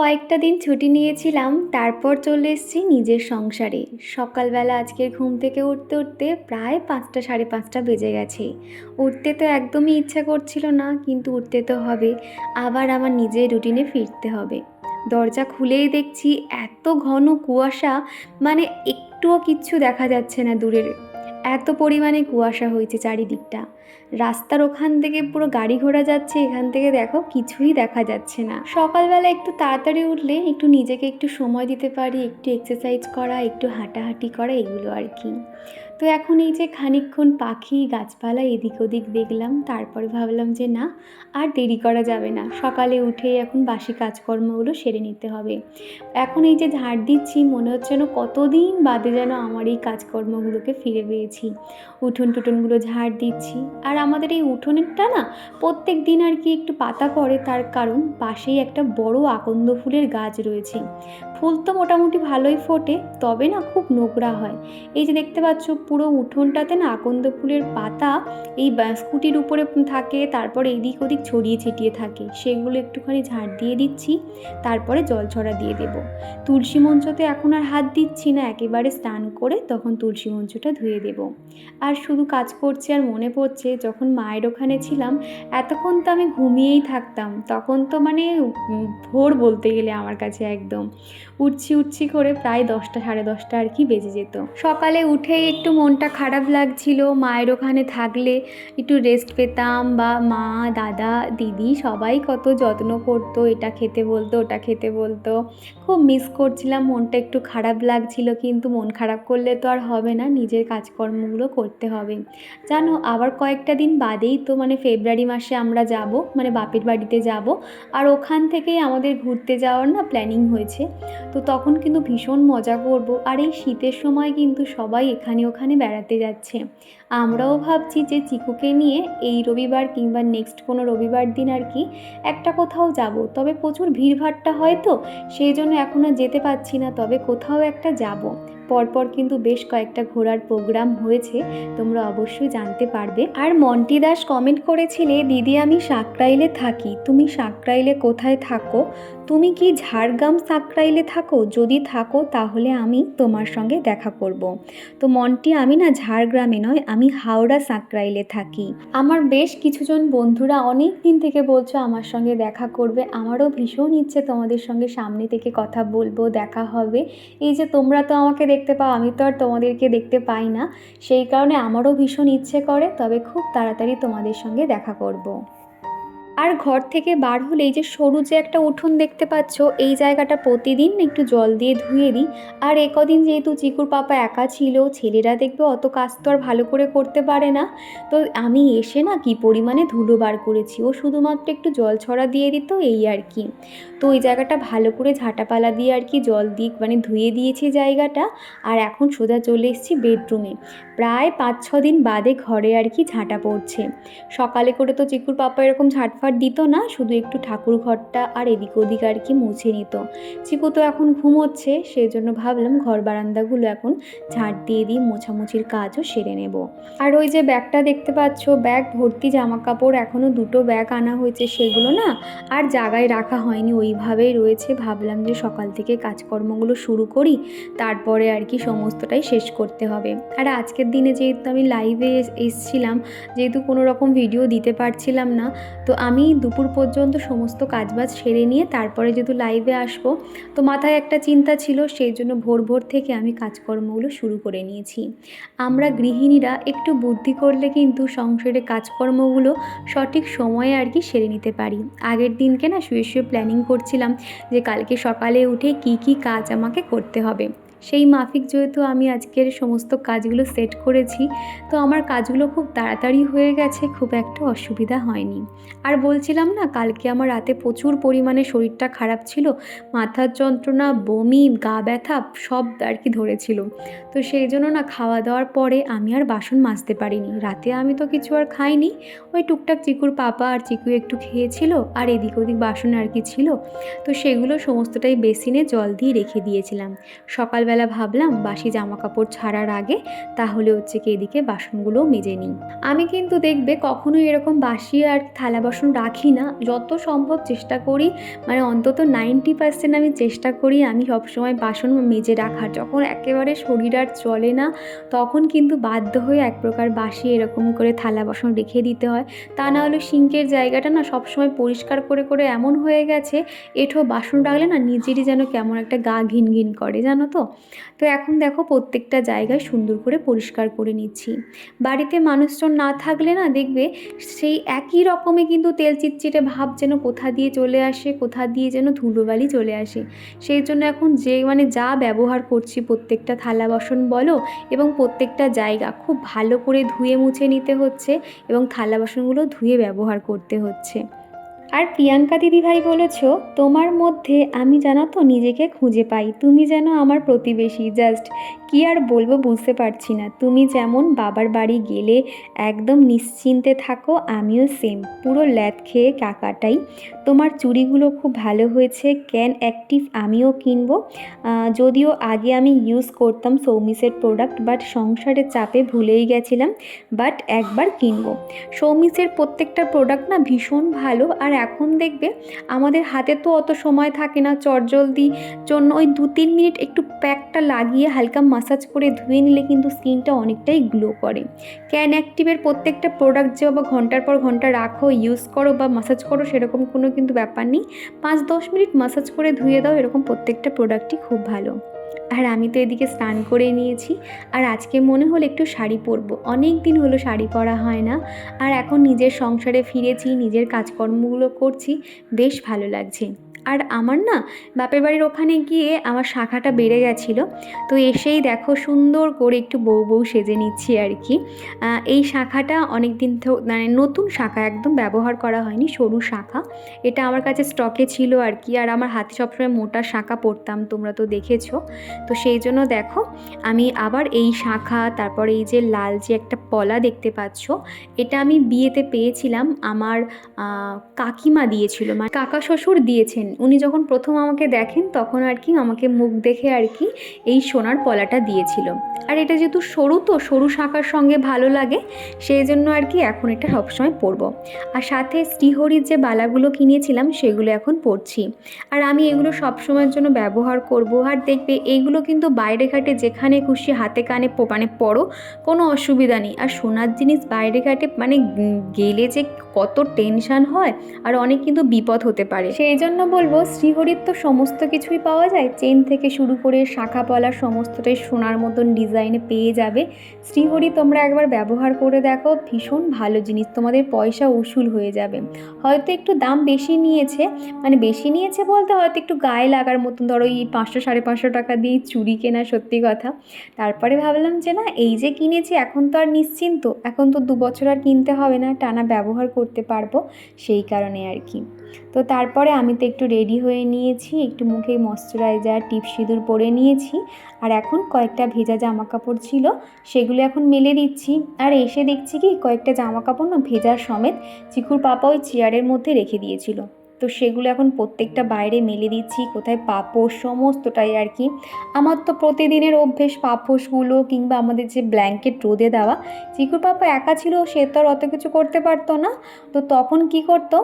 কয়েকটা দিন ছুটি নিয়েছিলাম, তারপর চলে এসেছি নিজের সংসারে। সকালবেলা আজকের ঘুম থেকে উঠতে উঠতে প্রায় পাঁচটা, সাড়ে পাঁচটা বেজে গেছে। উঠতে তো একদমই ইচ্ছা করছিল না, কিন্তু উঠতে তো হবে। আবার আমার নিজের রুটিনে ফিরতে হবে। দরজা খুলেই দেখছি এত ঘন কুয়াশা মানে একটুও কিচ্ছু দেখা যাচ্ছে না দূরের। এত পরিমাণে কুয়াশা হয়েছে চারিদিকটা। রাস্তার ওখান থেকে পুরো গাড়ি ঘোড়া যাচ্ছে, এখান থেকে দেখো কিছুই দেখা যাচ্ছে না। সকালবেলা একটু তাড়াতাড়ি উঠলে একটু নিজেকে একটু সময় দিতে পারি, একটু এক্সারসাইজ করা, একটু হাঁটাহাঁটি করা, এগুলো আর কি। তো এখন এই যে খানিকক্ষণ পাখি, গাছপালা এদিক ওদিক দেখলাম, তারপরে ভাবলাম যে না, আর দেরি করা যাবে না। সকালে উঠেই এখন বাসি কাজকর্মগুলো সেরে নিতে হবে। এখন এই যে ঝাড় দিচ্ছি, মনে হচ্ছে যেন কতদিন বাদে যেন আমার এই কাজকর্মগুলোকে ফিরে পেয়েছি। উঠোন টুটনগুলো ঝাড় দিচ্ছি। আর আমাদের এই উঠোনেরটা না, প্রত্যেক দিন আর কি একটু পাতা পড়ে, তার কারণ পাশেই একটা বড় আকন্দ ফুলের গাছ রয়েছে। ফুল তো মোটামুটি ভালোই ফোটে, তবে না খুব নোংরা হয়। এই যে দেখতে পাচ্ছ পুরো উঠোনটাতে না আকন্দ ফুলের পাতা এই স্কুটির উপরে থাকে, তারপরে এদিক ওদিক ছড়িয়ে ছিটিয়ে থাকে। সেগুলো একটুখানি ঝাড় দিয়ে দিচ্ছি, তারপরে জল ছড়া দিয়ে দেব। তুলসী মঞ্চতে এখন আর হাত দিচ্ছি না, একেবারে স্নান করে তখন তুলসী মঞ্চটা ধুয়ে দেব। আর শুধু কাজ করছে আর মনে পড়ছে, যখন মায়ের ওখানে ছিলাম, এতক্ষণ তো আমি ঘুমিয়েই থাকতাম, তখন তো মানে ভোর বলতে গেলে আমার কাছে একদম। উঠছি উঠছি করে প্রায় দশটা, সাড়ে দশটা আর কি বেজে যেত। সকালে উঠেই একটু মনটা খারাপ লাগছিল, মায়ের ওখানে থাকলে একটু রেস্ট পেতাম বা মা, দাদা, দিদি সবাই কত যত্ন করতো, এটা খেতে বলতো, ওটা খেতে বলতো। খুব মিস করছিলাম, মনটা একটু খারাপ লাগছিল কিন্তু মন খারাপ করলে তো আর হবে না, নিজের কাজকর্মগুলো করতে হবে। জানো, আবার কয়েকটা দিন বাদেই তো মানে ফেব্রুয়ারি মাসে আমরা যাব মানে বাপের বাড়িতে যাব, আর ওখান থেকেই আমাদের ঘুরতে যাওয়ার না প্ল্যানিং হয়েছে। তো তখন কিন্তু ভীষণ মজা করব আর এই শীতের সময় কিন্তু সবাই এখানে ওখানে বেড়াতে যাচ্ছে। আমরাও ভাবছি যে চিকুকে নিয়ে এই রবিবার কিংবা নেক্সট কোনো রবিবার দিন আর কি একটা কোথাও যাব। তবে প্রচুর ভিড়ভাট্টা হয় তো সেই জন্য এখন আর যেতে পারছি না তবে কোথাও একটা যাব। পরপর কিন্তু বেশ কয়েকটা ঘোরার প্রোগ্রাম হয়েছে তোমরা অবশ্যই জানতে পারবে। আর মন্টি দাস কমেন্ট করেছিলে দিদি আমি সাকরাইলে থাকি তুমি সাকরাইলে কোথায় থাকো? তুমি কি ঝাড়গ্রাম সাকরাইলে থাকো? যদি থাকো, তাহলে আমি তোমার সঙ্গে দেখা করব। তো মন্টি আমি না ঝাড়গ্রামে নয়, আমি হাওড়া সাকরাইলে থাকি। আমার বেশ কিছুজন বন্ধুরা অনেক দিন থেকে বলছো আমার সঙ্গে দেখা করবে। আমারও ভীষণ ইচ্ছে তোমাদের সঙ্গে সামনে থেকে কথা বলব, দেখা হবে। এই যে তোমরা তো আমাকে দেখতে পাও, আমি তো আর তোমাদেরকে দেখতে পাই না। সেই কারণে আমারও ভীষণ ইচ্ছে করে, তবে খুব তাড়াতাড়ি তোমাদের সঙ্গে দেখা করব। আর ঘর থেকে বার হলে এই যে সরু যে একটা উঠোন দেখতে পাচ্ছ, এই জায়গাটা প্রতিদিন একটু জল দিয়ে ধুয়ে দিই। আর এ কদিন যেহেতু চিকুর পাপা একা ছিল, ছেলেরা দেখবে অত কাজ তো আর ভালো করে করতে পারে না। তো আমি এসে না কি পরিমাণে ধুলো বার করেছি, ও শুধুমাত্র একটু জল ছড়া দিয়ে দিত, এই আর কি। তো ওই জায়গাটা ভালো করে ঝাঁটাপালা দিয়ে আর কি জল দিয়ে মানে ধুয়ে দিয়েছি জায়গাটা। আর এখন সোজা চলে এসেছি বেডরুমে। প্রায় পাঁচ ছ দিন বাদে ঘরে আর কি ঝাঁটা পড়ছে। সকালে করে তো চিকুর পাপা এরকম ঝাঁটফাট দিত না, শুধু একটু ঠাকুর ঘরটা আর এদিক ওদিক আর কি মুছে নিত। চিকু তো এখন ঘুমোচ্ছে সেই জন্য ভাবলাম ঘর বারান্দাগুলো এখন ঝাঁট দিয়ে দিয়ে মোছামুছির কাজও সেরে নেব। আর ওই যে ব্যাগটা দেখতে পাচ্ছ, ব্যাগ, ভর্তি জামা কাপড় এখনও দুটো ব্যাগ আনা হয়েছে সেগুলো না, আর জায়গায় রাখা হয়নি, ওইভাবেই রয়েছে। ভাবলাম যে সকাল থেকে কাজকর্মগুলো শুরু করি, তারপরে আর কি সমস্তটাই শেষ করতে হবে। আর আজকের দিনে যেহেতু আমি লাইভে এসছিলাম, যেহেতু কোনো রকম ভিডিও দিতে পারছিলাম না, তো আমি দুপুর পর্যন্ত সমস্ত কাজবাজ সেরে নিয়ে তারপরে যেহেতু লাইভে আসব, তো মাথায় একটা চিন্তা ছিল, সেই জন্য ভোর ভোর থেকে আমি কাজকর্মগুলো শুরু করে নিয়েছি। আমরা গৃহিণীরা একটু বুদ্ধি করলে কিন্তু সংসারে কাজকর্মগুলো সঠিক সময়ে আর কি সেরে নিতে পারি। আগের দিনকে না শুয়ে শুয়ে প্ল্যানিং করছিলাম যে কালকে সকালে উঠে কি কি কাজ আমাকে করতে হবে। সেই মাফিক যেহেতু আমি আজকের সমস্ত কাজগুলো সেট করেছি, তো আমার কাজগুলো খুব তাড়াতাড়ি হয়ে গেছে, খুব একটা অসুবিধা হয়নি। আর বলছিলাম না, কালকে আমার রাতে প্রচুর পরিমাণে শরীরটা খারাপ ছিল, মাথার যন্ত্রণা, বমি, গা ব্যথা সব আর কি ধরেছিল। তো সেই জন্য না খাওয়া দাওয়ার পরে আমি আর বাসন মাজতে পারিনি। রাতে আমি তো কিছু আর খাইনি, ওই টুকটাক চিকুর পাপা আর চিকু একটু খেয়েছিল, আর এদিক ওদিক বাসন আর কি ছিল, তো সেগুলো সমস্তটাই বেসিনে জল দিয়ে রেখে দিয়েছিলাম। সকালবেলা সকালবেলা ভাবলাম বাসি জামা কাপড় ছাড়ার আগে তাহলে হচ্ছে কি এদিকে বাসনগুলোও মেজে নিই। আমি কিন্তু দেখবে কখনোই এরকম বাসি আর থালা বাসন রাখি না। যত সম্ভব চেষ্টা করি মানে অন্তত নাইনটি পার্সেন্ট আমি চেষ্টা করি আমি সবসময় বাসন মেজে রাখার। যখন একেবারে শরীর আর চলে না, তখন কিন্তু বাধ্য হয়ে এক প্রকার বাসি এরকম করে থালা বাসন রেখে দিতে হয়। তা না হলে সিঙ্কের জায়গাটা না সবসময় পরিষ্কার করে করে এমন হয়ে গেছে, এঠো বাসন রাখলে না নিজেরই যেন কেমন একটা গা ঘিন ঘিন করে, জানো তো? তো এখন দেখো প্রত্যেকটা জায়গায় সুন্দর করে পরিষ্কার করে নিচ্ছি। বাড়িতে মানুষজন না থাকলে না দেখবে সেই একই রকমে কিন্তু তেল চিটচিটে ভাব যেন কোথা দিয়ে চলে আসে, কোথা দিয়ে যেন ধুলোবালি চলে আসে। সেই জন্য এখন যে মানে যা ব্যবহার করছি প্রত্যেকটা থালা বাসন বলো এবং প্রত্যেকটা জায়গা খুব ভালো করে ধুয়ে মুছে নিতে হচ্ছে এবং থালা বাসনগুলো ধুয়ে ব্যবহার করতে হচ্ছে। আর প্রিয়াঙ্কা দিদিভাই বলেছ, তোমার মধ্যে আমি জানো তো নিজেকে খুঁজে পাই। তুমি যেন আমার প্রতিবেশী। জাস্ট কি আর বলব বুঝতে পারছি না। তুমি যেমন বাবার বাড়ি গেলে একদম নিশ্চিন্তে থাকো, আমিও সেম পুরো ল্যাদ খেয়ে কাকাটাই। তোমার চুড়িগুলো খুব ভালো হয়েছে। ক্যান অ্যাক্টিভ আমিও কিনবো। যদিও আগে আমি ইউজ করতাম সৌমিসের প্রোডাক্ট বাট সংসারের চাপে ভুলেই গেছিলাম বাট একবার কিনবো। সৌমিসের প্রত্যেকটা প্রোডাক্ট না ভীষণ ভালো, আর এখন দেখবে আমাদের হাতে তো অত সময় থাকে না চটজলদি জন্য ওই দু তিন মিনিট একটু প্যাকটা লাগিয়ে হালকা মাসাজ করে ধুয়ে নিলে কিন্তু স্কিনটা অনেকটাই গ্লো করে। ক্যান অ্যাক্টিভের প্রত্যেকটা প্রোডাক্ট যে বা ঘণ্টার পর ঘণ্টা রাখো ইউজ করো বা মাসাজ করো সেরকম কোনো কিন্তু ব্যাপার নেই। পাঁচ দশ মিনিট মাসাজ করে ধুয়ে দাও, এরকম প্রত্যেকটা প্রোডাক্টই খুব ভালো। আর আমি তো এদিকে স্নান করে নিয়েছি। আর আজকে মনে হলো একটু শাড়ি পরবো। অনেক দিন হলো শাড়ি পরা হয় না। আর এখন নিজের সংসারে ফিরেছি, নিজের কাজকর্মগুলো করছি। বেশ ভালো লাগছে। আর আমার না বাপের বাড়ির ওখানে গিয়ে আমার শাখাটা বেড়ে গেছিল। তো এসেই দেখো সুন্দর করে একটু বউ বউ সেজে নিচ্ছি আর কি। এই শাখাটা অনেক দিন মানে নতুন শাখা, একদম ব্যবহার করা হয়নি, সরু শাখা। এটা আমার কাছে স্টকে ছিল আর কি, আর আমার হাতে সবসময় মোটা শাখা পরতাম, তোমরা তো দেখেছ। তো সেই জন্য দেখো, আমি আবার এই শাখা, তারপর এই যে লাল যে একটা পলা দেখতে পাচ্ছ, এটা আমি বিয়েতে পেয়েছিলাম, আমার কাকিমা দিয়েছিল মানে কাকা শ্বশুর দিয়েছেন উনি যখন প্রথম আমাকে দেখেন, তখন আর কি আমাকে মুখ দেখে আর কি এই সোনার পলাটা দিয়েছিল। আর এটা যেহেতু সরু তো, সরু শাখার সঙ্গে ভালো লাগে, সেই জন্য আর কি এখন এটা সবসময় পরবো। আর সাথে শ্রীহরির যে বালাগুলো কিনেছিলাম, সেগুলো এখন পরছি। আর আমি এগুলো সবসময়ের জন্য ব্যবহার করব। আর দেখবে এইগুলো কিন্তু বাইরে ঘাটে যেখানে খুশি হাতে কানে মানে পরো, কোনো অসুবিধা নেই। আর সোনার জিনিস বাইরে ঘাটে মানে গেলে যে কত টেনশান হয়, আর অনেক কিন্তু বিপদ হতে পারে। সেই জন্য বলব শ্রীহরির তো সমস্ত কিছুই পাওয়া যায়। চেন থেকে শুরু করে শাখা পলা সমস্তটাই সোনার মতন ডিজাইনে পেয়ে যাবে। শ্রীহরি, তোমরা একবার ব্যবহার করে দেখো, ভীষণ ভালো জিনিস। তোমাদের পয়সা উসুল হয়ে যাবে। হয়তো একটু দাম বেশি নিয়েছে মানে বেশি নিয়েছে বলতে হয়তো একটু গায়ে লাগার মতন, ধরো এই পাঁচশো, সাড়ে পাঁচশো টাকা দিয়ে চুরি কেনা, সত্যি কথা। তারপরে ভাবলাম যে না, এই যে কিনেছি, এখন তো আর নিশ্চিন্ত। এখন তো দু বছর আর কিনতে হবে না, টানা ব্যবহার করতে পারব, সেই কারণে আর কি। তো তারপরে আমি তো একটু রেডি হয়ে নিয়েছি, একটু মুখে ময়শ্চারাইজার, টিপ সিঁদুর পরে নিয়েছি, আর এখন কয়েকটা ভেজা জামা কাপড় ছিল, সেগুলো এখন মেলে দিচ্ছি। আর এসে দেখছি কি, কয়েকটা জামা কাপড় না ভেজার সমেত চিকুর পাপা ওই চেয়ারের মধ্যে রেখে দিয়েছিল। তো সেগুলো এখন প্রত্যেকটা বাইরে মেলে দিচ্ছি, কোথায় পাপোশ, সমস্তটাই আর কি। আমার তো প্রতিদিনের অভ্যেস পাপোশগুলো কিংবা আমাদের যে ব্ল্যাঙ্কেট রোদে দেওয়া, চিকুর পাপা একা ছিল, সে তো আর অত কিছু করতে পারতো না। তো তখন কি করতো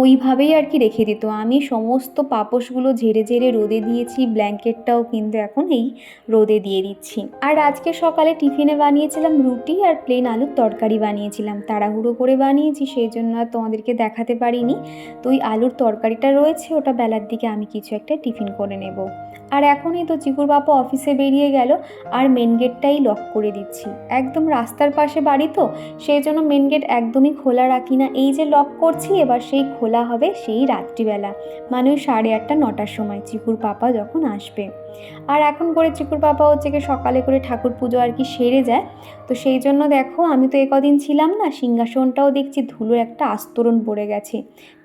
ওইভাবেই আর কি রেখে দিত। আমি সমস্ত পাপোশগুলো ঝেড়ে ঝেড়ে রোদে দিয়েছি, ব্ল্যাঙ্কেটটাও কিন্তু এখন এই রোদে দিয়ে দিচ্ছি। আর আজকে সকালে টিফিনে বানিয়েছিলাম রুটি আর প্লেন আলুর তরকারি বানিয়েছিলাম। তাড়াহুড়ো করে বানিয়েছি, সেই জন্য আর তোমাদেরকে দেখাতে পারিনি। তো ওই আলুর তরকারিটা রয়েছে, ওটা বেলার দিকে আমি কিছু একটা টিফিন করে নেব। আর এখনই তো চিকুর বাবা অফিসে বেরিয়ে গেল, আর মেন গেটটাই লক করে দিচ্ছি। একদম রাস্তার পাশে বাড়ি তো, সেই জন্য মেন গেট একদমই খোলা রাখি না। এই যে লক করছি, এবার সেই খোলা হবে সেই রাত্রিবেলা। মানে ওই সাড়ে আটটা নটার সময়। চিকুর পাপা যখন আসবে। আর এখন করে চিকুর পাপা হচ্ছে কি সকালে করে ঠাকুর পুজো আর কি সেরে যায়। তো সেই জন্য দেখো, আমি তো একদিন ছিলাম না, সিংহাসনটাও দেখছি, ধুলোর একটা আস্তরণ পড়ে গেছে।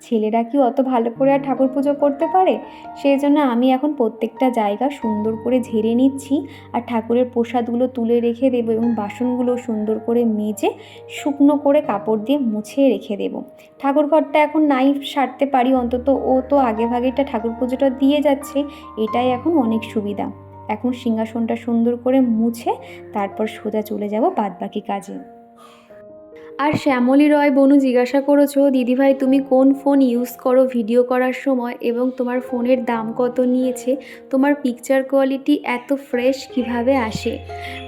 ছেলেরা কি অত ভালো করে আর ঠাকুর পুজো করতে পারে? সেই জন্য আমি এখন প্রত্যেকটা জায়গা সুন্দর করে ঝেড়ে নিচ্ছি আর ঠাকুরের প্রসাদগুলো তুলে রেখে দেবো এবং বাসনগুলো সুন্দর করে মেজে শুকনো করে কাপড় দিয়ে মুছে রেখে দেবো। ঠাকুর ঘরটা এখন নাই সারতে পারি, অন্তত ও তো আগে ভাগেটা ঠাকুর পুজোটা দিয়ে যাচ্ছে, এটাই এখন অনেক সুবিধা। এখন সিংহাসনটা সুন্দর করে মুছে তারপর সোজা চলে যাব বাদবাকি কাজে। আর শ্যামলী রয়, বনু, জিজ্ঞাসা করেছ, দিদিভাই, তুমি কোন ফোন ইউজ করো ভিডিও করার সময় এবং তোমার ফোনের দাম কত নিয়েছে? তোমার পিকচার কোয়ালিটি এত ফ্রেশ কীভাবে আসে?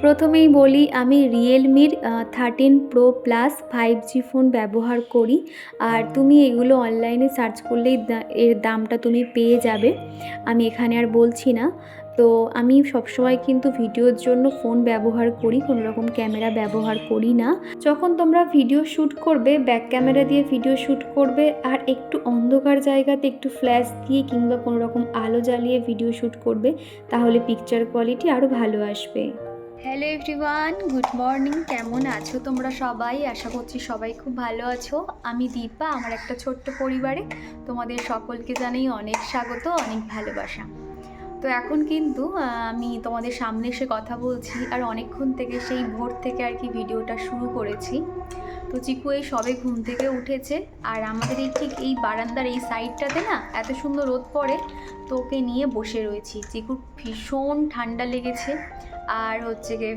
প্রথমেই বলি, আমি রিয়েলমির thirteen pro plus five G phone ব্যবহার করি। আর তুমি এগুলো অনলাইনে সার্চ করলেই এর দামটা তুমি পেয়ে যাবে। আমি এখানে আর বলছি না। তো আমি সবসময় কিন্তু ভিডিওর জন্য ফোন ব্যবহার করি কোনো রকম ক্যামেরা ব্যবহার করি না। যখন তোমরা ভিডিও শ্যুট করবে ব্যাক ক্যামেরা দিয়ে ভিডিও শ্যুট করবে, আর একটু অন্ধকার জায়গাতে একটু ফ্ল্যাশ দিয়ে কিংবা কোনো রকম আলো জ্বালিয়ে ভিডিও শ্যুট করবে, তাহলে পিকচার কোয়ালিটি আরও ভালো আসবে। হ্যালো এভরিওয়ান গুড মর্নিং কেমন আছো তোমরা সবাই? আশা করছি সবাই খুব ভালো আছো। আমি দীপা, আমার একটা ছোট্ট পরিবারে। তোমাদের সকলকে জানাই অনেক স্বাগত, অনেক ভালোবাসা। তো এখন কিন্তু আমি তোমাদের সামনে এসে কথা বলছি আর অনেকক্ষণ থেকে সেই ভোর থেকে আর কি ভিডিওটা শুরু করেছি। তো চিকু এই সবে ঘুম থেকে উঠেছে আর আমাদের এই ঠিক এই বারান্দার এই সাইডটাতে না এত সুন্দর রোদ পড়ে, তো ওকে নিয়ে বসে রয়েছি। চিকুর ভীষণ ঠান্ডা লেগেছে আর হচ্ছে গিয়ে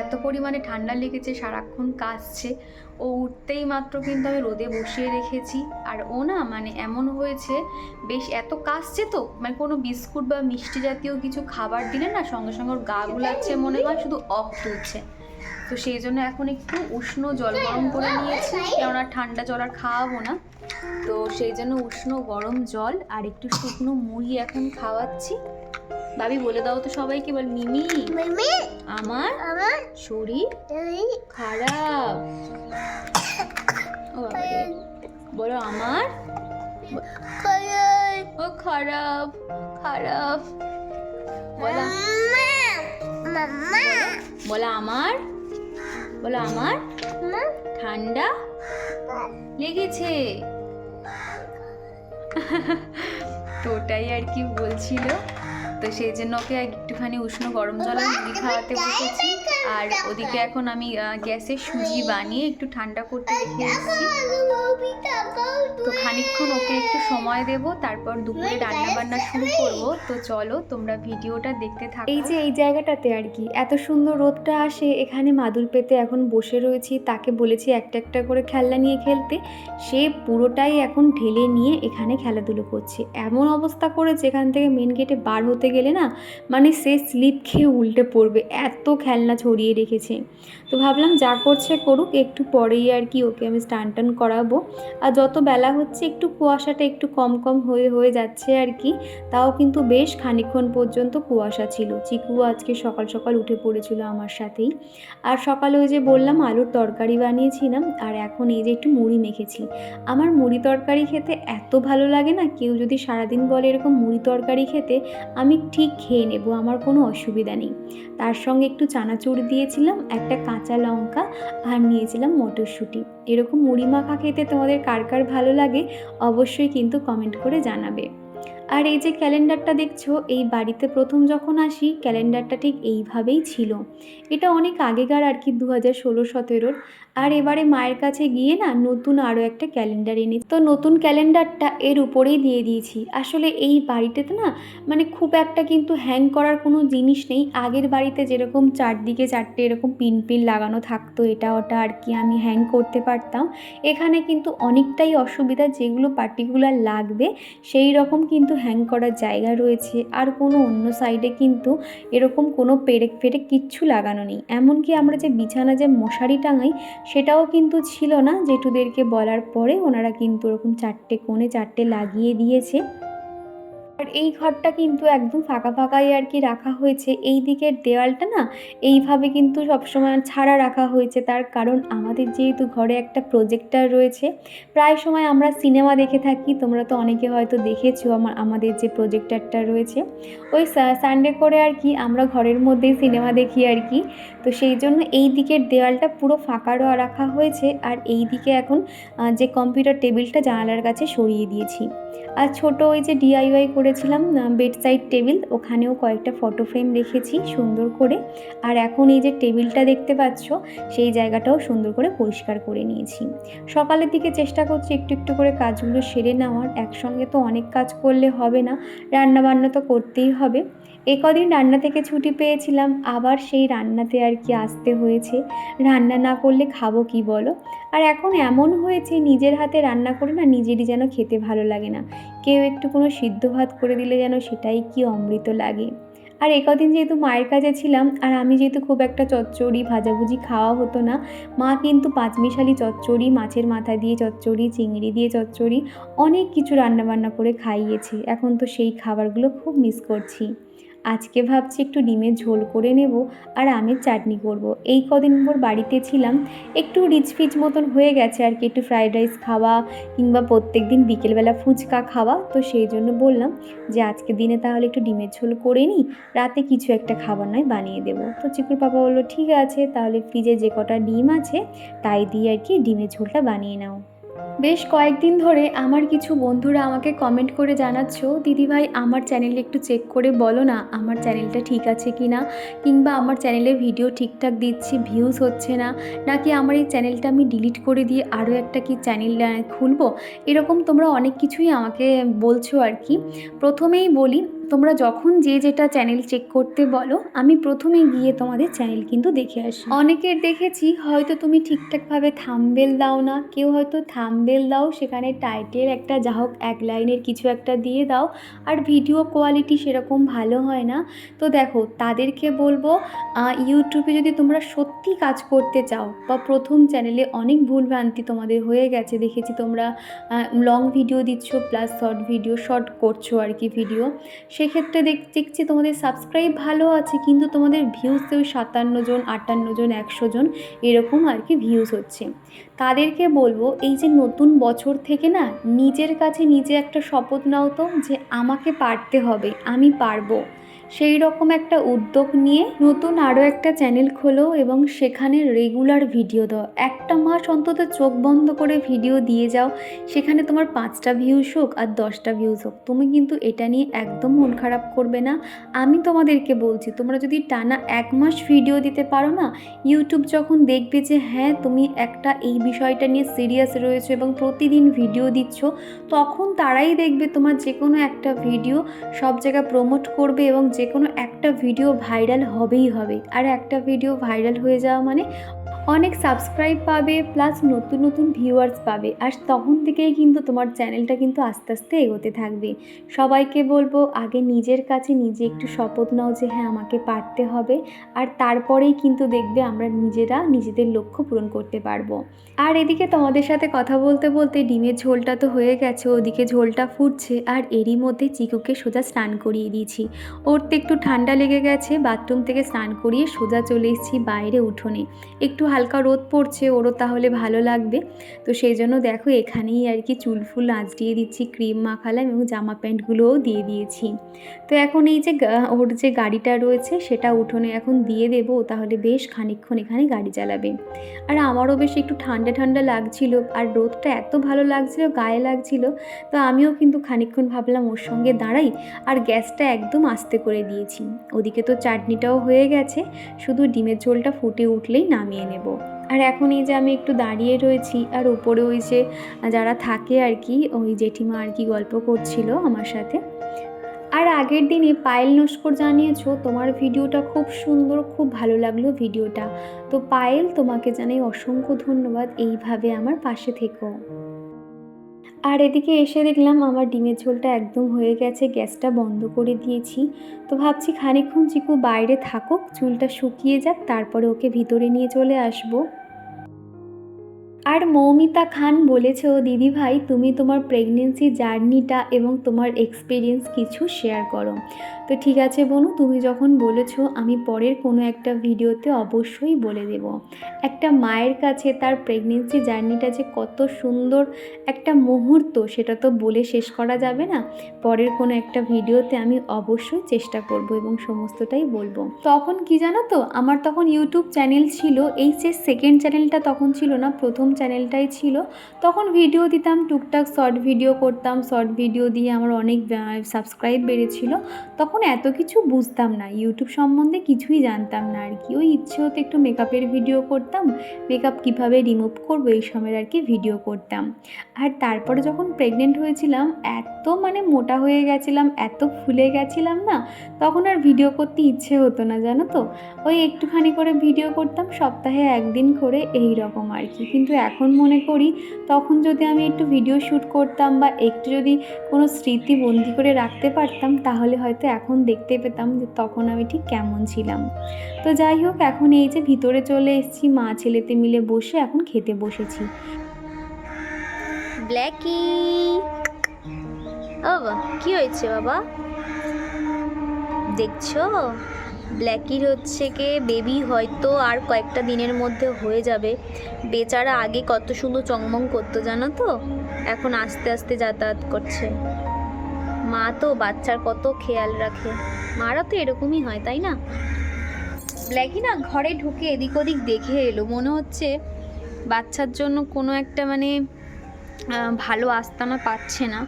এত পরিমাণে ঠান্ডা লেগেছে, সারাক্ষণ কাশছে। ও উঠতেই মাত্র কিন্তু আমি রোদে বসিয়ে রেখেছি। আর ও না মানে এমন হয়েছে, বেশ এত কাশছে তো মানে কোনো বিস্কুট বা মিষ্টি জাতীয় কিছু খাবার দিলে না সঙ্গে সঙ্গে ওর গা গুলাচ্ছে মনে হয় শুধু অফ তুলছে। তো সেই জন্য এখন একটু উষ্ণ জল গরম করে নিয়েছি, কেননা ঠান্ডা জল আর খাওয়াবো না। তো সেই জন্য উষ্ণ গরম জল আর একটু শুকনো মুড়ি এখন খাওয়াচ্ছি। ভাবি বলে দাও তো সবাইকে বল মিমি। মিমি? আমার? আমার? শরীর? খারাপ। বলো আমার? ও খারাপ খারাপ। বলো। বলো আমার? বলো আমার? ঠান্ডা? লেগেছে। তো ওটাই আর কি বলছিল। তো সেই জন্য ওকে একটুখানি উষ্ণ গরম জল আর মুড়ি খাওয়াতে বসেছি। আর ওদিকে এখন আমি গ্যাসে সুজি বানিয়ে একটু ঠান্ডা করতে রেখে এসেছি তো খানিকক্ষণ ওকে একটু সময় দেব তারপর দুপুরে রান্না বান্না শুরু করব। তো চলো তোমরা ভিডিওটা দেখতে থাকো। এই যে এই জায়গাটাতে আর কি এত সুন্দর রোদটা আসে এখানে মাদুর পেতে এখন বসে রয়েছি। তাকে বলেছি একটা একটা করে খেলনা নিয়ে খেলতে। সে পুরোটাই এখন ঢেলে নিয়ে এখানে খেলাধুলো করছে। এমন অবস্থা করেছে এখান থেকে মেন গেটে বার হতে গেলে না মানে সে স্লিপ খেয়ে উল্টে পড়বে, এত খেলনা ছড়িয়ে রেখেছে। তো ভাবলাম যা করছে করুক, একটু পরেই আর কি ওকে আমি স্টান টান করাবো। আর যত বেলা হচ্ছে, একটু কুয়াশাটা একটু কম কম হয়ে হয়ে যাচ্ছে আর কি, তাও কিন্তু বেশ খানিকক্ষণ পর্যন্ত কুয়াশা ছিল। চিকু আজকে সকাল সকাল উঠে পড়েছিল আমার সাথেই। আর সকালে ওই যে বললাম, আলুর তরকারি বানিয়েছিলাম, আর এখন এই যে একটু মুড়ি মেখেছি। আমার মুড়ি তরকারি খেতে এত ভালো লাগে না, কেউ যদি সারাদিন বলে এরকম মুড়ি তরকারি খেতে, আমি ঠিক খেয়ে নেব, আমার কোনো অসুবিধা নেই। তার সঙ্গে একটু চানাচুর দিয়েছিলাম, একটা কাঁচা লঙ্কা আর নিয়েছিলাম মটরশুঁটি। এরকম মুড়ি মাখা খেতে তোমাদের কার কার ভালো লাগে অবশ্যই কিন্তু কমেন্ট করে জানাবে। আর এই যে ক্যালেন্ডারটা দেখছ, এই বাড়িতে প্রথম যখন আসি, ক্যালেন্ডারটা ঠিক এইভাবেই ছিল। এটা অনেক আগেকার আর কি দু হাজার ষোলো সতেরোর। আর এবারে মায়ের কাছে গিয়ে না নতুন আরও একটা ক্যালেন্ডার এনে তো নতুন ক্যালেন্ডারটা এর উপরেই দিয়ে দিয়েছি। আসলে এই বাড়িটাতে না মানে খুব একটা কিন্তু হ্যাং করার কোনো জিনিস নেই। আগের বাড়িতে যেরকম চারদিকে চারটে এরকম পিন পিন লাগানো থাকতো, এটা ওটা আর কি আমি হ্যাং করতে পারতাম। এখানে কিন্তু অনেকটাই অসুবিধা যেগুলো পার্টিকুলার লাগবে, সেই রকম কিন্তু হ্যাং করার জায়গা রয়েছে। আর কোনো অন্য সাইডে কিন্তু এরকম কোনো পেরেক ফেরেক কিচ্ছু লাগানো নেই। এমনকি আমরা যে বিছানা যে মশারি টাঙাই সেটাও কিন্তু ছিল না, জেঠুদেরকে বলার পরে ওনারা কিন্তু ওরকম চারটে কোণে চারটে লাগিয়ে দিয়েছে। আর এই ঘরটা কিন্তু একদম ফাঁকা ফাঁকাই আর কি রাখা হয়েছে। এই দিকের দেওয়ালটা না, এইভাবে কিন্তু সবসময় ছাড়া রাখা হয়েছে। তার কারণ আমাদের যেহেতু ঘরে একটা প্রজেক্টার রয়েছে, প্রায় সময় আমরা সিনেমা দেখে থাকি। তোমরা তো অনেকে হয়তো দেখেছ আমার, আমাদের যে প্রজেক্টারটা রয়েছে। ওই সানডে করে আর কি আমরা ঘরের মধ্যেই সিনেমা দেখি আর কি। তো সেই জন্য এই দিকের দেওয়ালটা পুরো ফাঁকা রাখা হয়েছে। আর এই দিকে এখন যে কম্পিউটার টেবিলটা জানালার কাছে সরিয়ে দিয়েছি। আর ছোট ওই যে ডিআইওয়াই করেছিলাম বেড সাইড টেবিল ওখানেও কয়েকটা ফটো ফ্রেম রেখেছি সুন্দর করে। আর এখন এই যে টেবিলটা দেখতে পাচ্ছ, সেই জায়গাটাও সুন্দর করে পরিষ্কার করে নিয়েছি। সকালের দিকে চেষ্টা করছি একটু একটু করে কাজগুলো সেরে নেওয়ার, একসঙ্গে তো অনেক কাজ করলে হবে না, রান্নাবান্না তো করতেই হবে। এ কদিন রান্না থেকে ছুটি পেয়েছিলাম, আবার সেই রান্নাতে আর কি আসতে হয়েছে। রান্না না করলে খাব কি বলো? আর এখন এমন হয়েছে, নিজের হাতে রান্না করে না নিজেরই যেন খেতে ভালো লাগে না। কেউ একটু কোনো সিদ্ধ ভাত করে দিলে যেন সেটাই কি অমৃত লাগে। আর এ কদিন যেহেতু মায়ের কাছে ছিলাম, আর আমি যেহেতু খুব একটা চচ্চড়ি ভাজাভুজি খাওয়া হতো না, মা কিন্তু পাঁচমিশালি চচ্চড়ি, মাছের মাথা দিয়ে চচ্চড়ি, চিংড়ি দিয়ে চচ্চড়ি, অনেক কিছু রান্নাবান্না করে খাইয়েছে। এখন তো সেই খাবারগুলো খুব মিস করছি। আজকে ভাবছি একটু ডিমের ঝোল করে নেব আর আমের চাটনি করব। এই কদিন পর বাড়িতে ছিলাম, একটু রিচ ফিচ মতন হয়ে গেছে আর কি, একটু ফ্রাইড রাইস খাওয়া কিংবা প্রত্যেক দিন বিকেলবেলা ফুচকা খাওয়া। তো সেই জন্য বললাম যে আজকে দিনে তাহলে একটু ডিমের ঝোল করে নিই, রাতে কিছু একটা খাবার নয় বানিয়ে দেবো। তো চিকুর পাপা বলল, ঠিক আছে, তাহলে ফ্রিজে যে কটা ডিম আছে, তাই দিয়ে আর কি ডিমের ঝোলটা বানিয়ে নাও। বেশ কয়েকদিন ধরে আমার কিছু বন্ধুরা আমাকে কমেন্ট করে জানাচ্ছ, দিদিভাই, আমার চ্যানেলে একটু চেক করে বলো না, আমার চ্যানেলটা ঠিক আছে কি না? কিংবা আমার চ্যানেলে ভিডিও ঠিকঠাক দিচ্ছি ভিউজ হচ্ছে না, নাকি আমার এই চ্যানেলটা আমি ডিলিট করে দিয়ে আরও একটা কি চ্যানেল খুলবো? এরকম তোমরা অনেক কিছুই আমাকে বলছো আর কি। প্রথমেই বলি তোমরা যখন যে যেটা চ্যানেল চেক করতে বলো, আমি প্রথমে গিয়ে তোমাদের চ্যানেল কিন্তু দেখে আসি। অনেকের দেখেছি, হয়তো তুমি ঠিকঠাকভাবে থাম্বেল দাও না, কেউ হয়তো থাম্বেল দাও, সেখানে টাইটেল একটা, যা হোক, এক লাইনের কিছু একটা দিয়ে দাও, আর ভিডিও কোয়ালিটি সেরকম ভালো হয় না। তো দেখো, তাদেরকে বলব ইউটিউবে যদি তোমরা সত্যি কাজ করতে চাও, বা প্রথম চ্যানেলে অনেক ভুলভ্রান্তি তোমাদের হয়ে গেছে, দেখেছি তোমরা লং ভিডিও দিচ্ছ প্লাস শর্ট ভিডিও শর্ট করছ আর কি ভিডিও সেক্ষেত্রে দেখ, দেখছি তোমাদের সাবস্ক্রাইব ভালো আছে, কিন্তু তোমাদের ভিউজ তো সাতান্ন জন, আটান্ন জন, একশো জন এরকম আর কি ভিউজ হচ্ছে। তাদেরকে বলব, এই যে নতুন বছর থেকে না, নিজের কাছে নিজে একটা শপথ নাও তো, যে আমাকে পারতে হবে, আমি পারব। সেই রকম একটা উদ্যোগ নিয়ে নতুন আরও একটা চ্যানেল খোলো এবং সেখানে রেগুলার ভিডিও দাও। একটা মাস অন্তত চোখ বন্ধ করে ভিডিও দিয়ে যাও। সেখানে তোমার পাঁচটা ভিউজ হোক আর দশটা ভিউজ হোক, তুমি কিন্তু এটা নিয়ে একদম মন খারাপ করবে না। আমি তোমাদেরকে বলছি, তোমরা যদি টানা এক মাস ভিডিও দিতে পারো না ইউটিউব যখন দেখবে যে হ্যাঁ তুমি একটা এই বিষয়টা নিয়ে সিরিয়াস রয়েছো এবং প্রতিদিন ভিডিও দিচ্ছ, তখন তারাই দেখবে তোমার যে কোনো একটা ভিডিও সব জায়গায় প্রমোট করবে এবং যে কোনো একটা ভিডিও ভাইরাল হবেই হবে। আর একটা ভিডিও ভাইরাল হয়ে যাওয়া মানে অনেক সাবস্ক্রাইব পাবে প্লাস নতুন নতুন ভিউয়ার্স পাবে। আর তখন থেকেই কিন্তু তোমার চ্যানেলটা কিন্তু আস্তে আস্তে এগোতে থাকবে। সবাইকে বলব, আগে নিজের কাছে নিজে একটু শপথ নাও যে হ্যাঁ আমাকে পারতে হবে। আর তারপরেই কিন্তু দেখবে আমরা নিজেরা নিজেদের লক্ষ্য পূরণ করতে পারব। আর এদিকে তোমাদের সাথে কথা বলতে বলতে ডিমের ঝোলটা তো হয়ে গেছে, ওদিকে ঝোলটা ফুটছে, আর এরই মধ্যে চিকুকে সোজা স্নান করিয়ে দিয়েছি। ওর তো একটু ঠান্ডা লেগে গেছে, বাথরুম থেকে স্নান করিয়ে সোজা চলে এসেছি বাইরে উঠোনে। একটু হালকা রোদ পড়ছে, ওরও তাহলে ভালো লাগবে। তো সেই জন্য দেখো এখানেই আর কি চুল ফুল আঁচড়িয়ে দিচ্ছি, ক্রিম মাখালাম এবং জামা প্যান্টগুলোও দিয়ে দিয়েছি। তো এখন এই যে ওর যে গাড়িটা রয়েছে সেটা উঠোনে এখন দিয়ে দেবো তাহলে বেশ খানিকক্ষণ এখানে গাড়ি চালাবে। আর আমারও বেশ একটু ঠান্ডা ঠান্ডা লাগছিল, আর রোদটা এত ভালো লাগছিল, গায়ে লাগছিল, তো আমিও কিন্তু খানিকক্ষণ ভাবলাম ওর সঙ্গে দাঁড়াই, আর গ্যাসটা একদম আস্তে করে দিয়েছি। ওদিকে তো চাটনিটাও হয়ে গেছে, শুধু ডিমের ঝোলটা ফুটে উঠলেই নামিয়ে নেব। আর এখন এই যে আমি একটু দাঁড়িয়ে রয়েছি, আর উপরে ওই যে যারা থাকে আর কি, ওই জেঠিমা আর কি গল্প করছিল আমার সাথে। আর আগের দিনে পায়েল নস্কর জানিয়েছো, তোমার ভিডিওটা খুব সুন্দর, খুব ভালো লাগল ভিডিওটা। তো পায়েল, তোমাকে জানাই অসংখ্য ধন্যবাদ, এইভাবে আমার পাশে থেকো। আর এদিকে এসে দেখলাম আমার ডিমের ঝোলটা একদম হয়ে গেছে, গ্যাসটা বন্ধ করে দিয়েছি। তো ভাবছি খানিকক্ষণ চিকু বাইরে থাকুক, চুলটা শুকিয়ে যাক, তারপরে ওকে ভিতরে নিয়ে চলে আসব। আর মৌমিতা খান বলেছ দিদি ভাই, তুমি তোমার প্রেগনেন্সি জার্নিটা এবং তোমার এক্সপিরিয়েন্স কিছু শেয়ার করো। তো ঠিক আছে বনু, তুমি যখন বলেছ, আমি পরের কোনো একটা ভিডিওতে অবশ্যই বলে দেব। একটা মায়ের কাছে তার প্রেগনেন্সি জার্নিটা যে কত সুন্দর একটা মুহূর্ত, সেটা তো বলে শেষ করা যাবে না। পরের কোনো একটা ভিডিওতে আমি অবশ্যই চেষ্টা করব এবং সমস্তটাই বলব। তখন কি জানো তো, আমার তখন ইউটিউব চ্যানেল ছিল এই যে সেকেন্ড চ্যানেলটা তখন ছিল না, প্রথম চ্যানেলটাই ছিল। তখন ভিডিও দিতাম, টুকটাক শর্ট ভিডিও করতাম শর্ট ভিডিও দিয়ে আমার অনেক সাবস্ক্রাইব বেড়েছিল। তখন এত কিছু বুঝতাম না ইউটিউব সম্বন্ধে কিছুই জানতাম না আর কি। ওই ইচ্ছে হতো একটু মেকআপের ভিডিও করতাম মেকআপ কীভাবে রিমুভ করব এই সময়ের আর কি ভিডিও করতাম। আর তারপরে যখন প্রেগনেন্ট হয়েছিলাম, এত মানে মোটা হয়ে গেছিলাম, এত ফুলে গেছিলাম না, তখন আর ভিডিও করতে ইচ্ছে হতো না, জানো তো? ওই একটুখানি করে ভিডিও করতাম, সপ্তাহে একদিন করে এই রকম আর কি। কিন্তু এখন মনে করি, তখন যদি আমি একটু ভিডিও শ্যুট করতাম বা একটু যদি কোনো স্মৃতি বন্দি করে রাখতে পারতাম, তাহলে হয়তো এখন দেখতে পেতাম যে তখন আমি ঠিক কেমন ছিলাম। তো যাই হোক, এখন এই যে ভিতরে চলে এসেছি, মা ছেলেতে মিলে বসে এখন খেতে বসেছি। ব্ল্যাকি! বাবা কি হয়েছে বাবা? দেখছ? ব্ল্যাকির হচ্ছে কে বেবি হয়তো আর কয়েকটা দিনের মধ্যে হয়ে যাবে। বেচারা আগে কত সুন্দর চংমং করতো জানো তো? এখন আস্তে আস্তে যাতায়াত করছে। মা তো বাচ্চার কত খেয়াল রাখে। মারা তো এরকমই হয়, তাই না? ব্ল্যাকি না ঘরে ঢুকে এদিক ওদিক দেখে এলো। মনে হচ্ছে বাচ্চার জন্য কোনো একটা মানে ভালো আস্তানা পাচ্ছে না।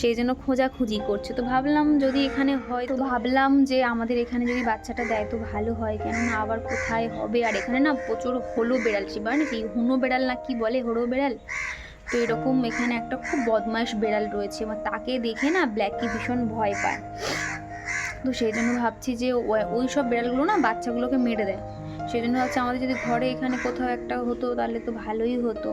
সেই জন্য খোঁজাখুঁজি করছে। তো ভাবলাম যদি এখানে হয় তো ভাবলাম যে আমাদের এখানে যদি বাচ্চাটা দেয় তো ভালো হয়। কেননা আবার কোথায় হবে? আর এখানে না প্রচুর হলো বেড়াল চিবা নাকি? হুনো বেড়াল না কি বলে? হলো বেড়াল? তো এরকম এখানে একটা খুব বদমাইশ বেড়াল রয়েছে। এবার তাকে দেখে না ব্ল্যাকি ভীষণ ভয় পায়। তো সেই জন্য ভাবছি যে ওই সব বেড়ালগুলো না বাচ্চাগুলোকে মেরে দেয়। সেই জন্য হচ্ছে আমাদের যদি ঘরে এখানে কোথাও একটা হতো, তাহলে তো ভালোই হতো।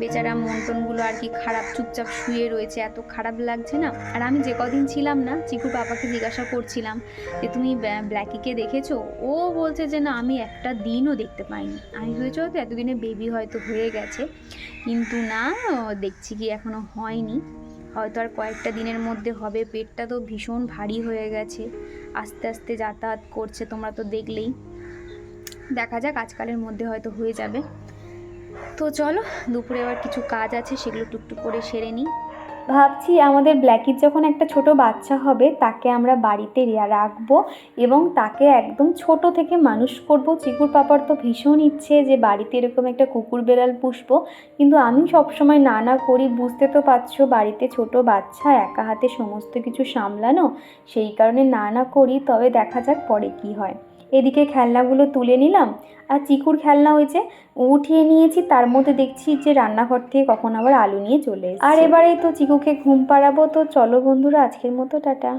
বেচারা মন্টনগুলো আর কি খারাপ, চুপচাপ শুয়ে রয়েছে, এত খারাপ লাগছে না? আর আমি যে কদিন ছিলাম না, চিকুর বাবাকে জিজ্ঞাসা করছিলাম যে, তুমি ব্ল্যাকিকে দেখেছ? ও বলছে যে, না, আমি একটা দিনও দেখতে পাইনি। আমি ভেবেছি হয়তো এতদিনে বেবি হয়তো হয়ে গেছে, কিন্তু না দেখছি কি এখনও হয়নি। হয়তো আর কয়েকটা দিনের মধ্যে হবে, পেটটা তো ভীষণ ভারী হয়ে গেছে। আস্তে আস্তে যাতায়াত করছে, তোমরা তো দেখলেই। দেখা যাক আজকালের মধ্যে হয়তো হয়ে যাবে। তো চলো, দুপুরে আবার কিছু কাজ আছে, সেগুলো টুকটুক করে সেরে নিই। ভাবছি আমাদের ব্ল্যাকির যখন একটা ছোট বাচ্চা হবে, তাকে আমরা বাড়িতে রাখব এবং তাকে একদম ছোট থেকে মানুষ করব। চিকুর পাপার তো ভীষণ ইচ্ছে যে বাড়িতে এরকম একটা কুকুর বেড়াল পুষবো। কিন্তু আমি সবসময় না না করি, বুঝতে তো পারছ, বাড়িতে ছোট বাচ্চা, একা হাতে সমস্ত কিছু সামলানো, সেই কারণে না না করি, তবে দেখা যাক পরে কি হয়। এদিকে খেলনাগুলো তুলে নিলাম আর চিকুর খেলনা ওই যে উঠিয়ে নিয়েছি তার মধ্যে দেখছি যে রান্নাঘর থেকে কখন আবার আলু নিয়ে চলে আর এবারে তো চিকুকে ঘুম পাড়াবো তো চলো বন্ধুরা আজকের মতো টাটা।